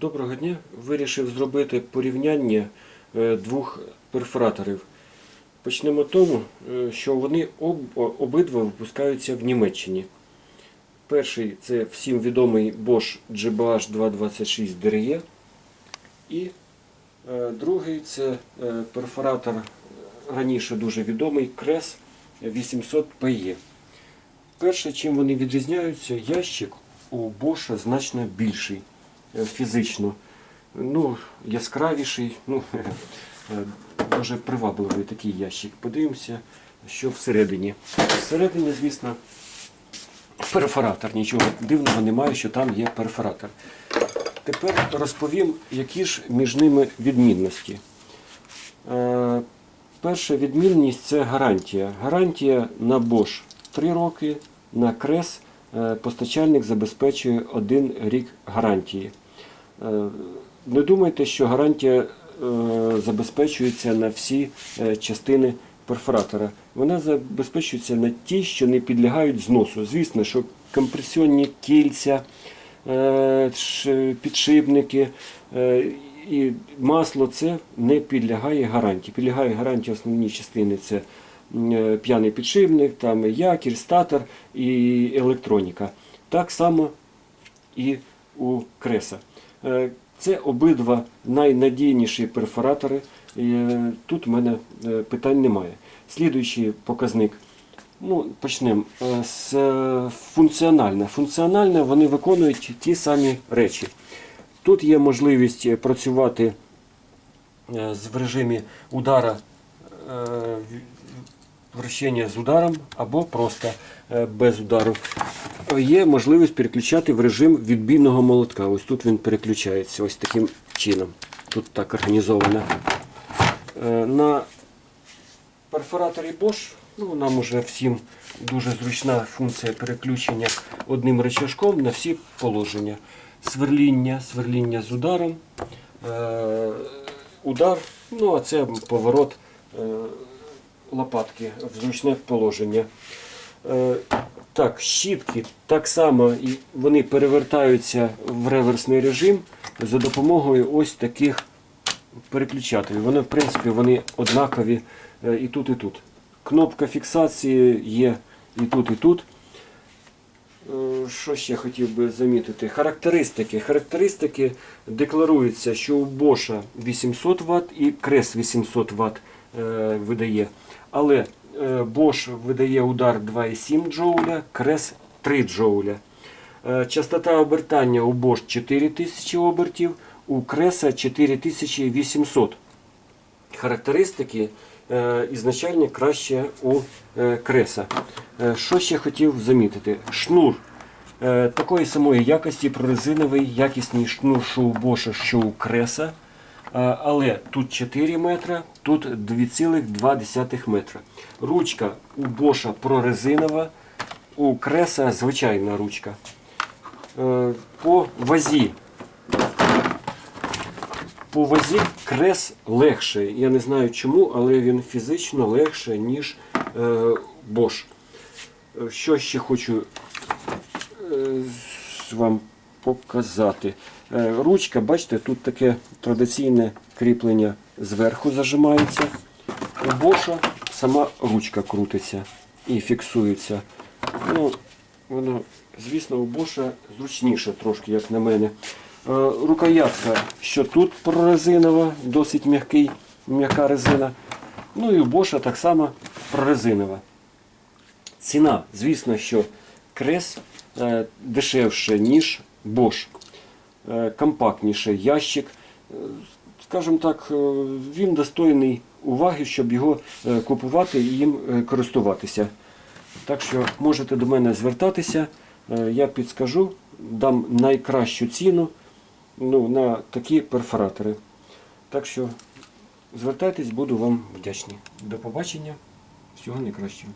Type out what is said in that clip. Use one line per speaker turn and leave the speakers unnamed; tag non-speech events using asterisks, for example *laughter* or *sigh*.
Доброго дня. Вирішив зробити порівняння е, двох перфораторів. Почнемо тому, е, що вони об, обидва випускаються в Німеччині. Перший це всім відомий Bosch GBH 226 DRE. І е, другий це перфоратор раніше дуже відомий Крес 800 PE. Перше, чим вони відрізняються, ящик у Bosch значно більший фізично. Ну, яскравіший, ну, *laughs* е, дуже привабливий такий ящик. Подивимося, що всередині. Всередині, звісно, перфоратор. Нічого дивного немає, що там є перфоратор. Тепер розповім, які ж між ними відмінності. Е, Перша відмінність це гарантія. Гарантія на Bosch 3 роки, на Крес е, постачальник забезпечує 1 рік гарантії. Е, Не думайте, що гарантія е, забезпечується на всі е, частини перфоратора. Вона забезпечується на ті, що не підлягають зносу. Звісно, що компресіонні кільця, підшипники і масло це не підлягає гарантії. Підлягає гарантії основні частини це п'яний підшипник, там якір, статор і електроніка. Так само і у креса. Е, Це обидва найнадійніші перфоратори. Е, Тут в мене е, питань немає. Слідуючий показник. Ну, почнемо з функціональне. Функціональне вони виконують ті самі речі. Тут є можливість працювати в режимі удара вращення з ударом або просто без удару. Є можливість переключати в режим відбійного молотка. Ось тут він переключається ось таким чином. Тут так організовано. Е, На перфораторі Bosch ну, нам уже всім дуже зручна функція переключення одним рычажком на всі положення. Сверління, сверління з ударом, е, удар, ну а це поворот е, лопатки в зручне положення. Так, щітки так само вони перевертаються в реверсний режим за допомогою ось таких переключателів. Вони, в принципі, вони однакові е, і тут, і тут. Кнопка фіксації є і тут, і тут. Е, Що ще хотів би замітити? Характеристики. Характеристики декларуються, що у Bosch 800 Вт і Крес 800 Вт видає. Але Bosch видає удар 2,7 джоуля, Крес 3 джоуля. Е, Частота обертання у Bosch 4000 обертів, у Креса 4800. Характеристики е, ізначально краще у е, Креса. Е, Що ще хотів замітити? Шнур е, такої самої якості прорезиновий, якісний шнур, що у Боша, що у Креса. Е, Але тут 4 метри, тут 2,2 метра. Ручка у Боша прорезинова, у Креса звичайна ручка. Е, По вазі по вазі крес легший. Я не знаю чому, але він фізично легше, ніж е. Е, Що ще хочу вам показати. Е, ручка, бачите, тут таке традиційне кріплення зверху зажимається. У Bosch сама ручка крутиться і фіксується. Ну, воно, звісно, у Боша зручніше трошки, як на мене. Е, Рукоятка, що тут прорезинова, досить м'який, м'яка резина. Ну і у Боша так само прорезинова. Ціна, звісно, що крес е, дешевше, ніж Bosch. Е, компактніше ящик. Е, Скажімо так, е, він достойний уваги, щоб його купувати і їм користуватися. Так що можете до мене звертатися, я підскажу, дам найкращу ціну ну, на такі перфоратори. Так що звертайтесь, буду вам вдячний. До побачення, всього найкращого.